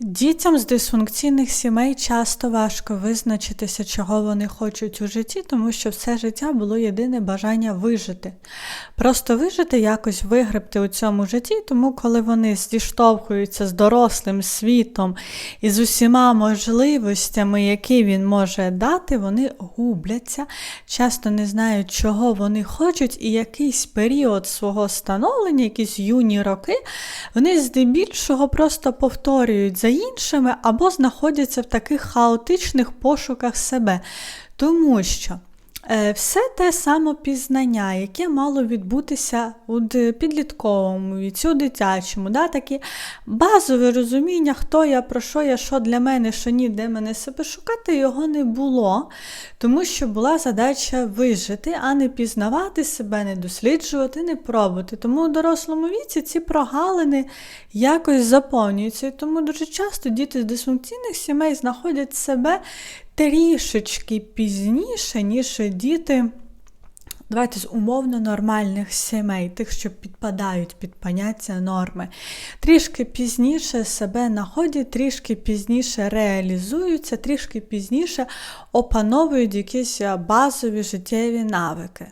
Дітям з дисфункційних сімей часто важко визначитися, чого вони хочуть у житті, тому що все життя було єдине бажання вижити. Просто вижити, якось вигребти у цьому житті, тому коли вони зіштовхуються з дорослим світом і з усіма можливостями, які він може дати, вони губляться, часто не знають, чого вони хочуть, і якийсь період свого становлення, якісь юні роки, вони здебільшого просто повторюють за іншими або знаходяться в таких хаотичних пошуках себе. Тому що все те самопізнання, яке мало відбутися у підлітковому віці, у дитячому, да, такі базове розуміння, хто я, про що я, що для мене, що ні, де мене себе шукати, його не було, тому що була задача вижити, а не пізнавати себе, не досліджувати, не пробувати. Тому у дорослому віці ці прогалини якось заповнюються. І тому дуже часто діти з дисфункційних сімей знаходять себе трішечки пізніше, ніж діти. Давайте з умовно нормальних сімей, тих, що підпадають під поняття норми. Трішки пізніше себе находять, трішки пізніше реалізуються, трішки пізніше опановують якісь базові життєві навики.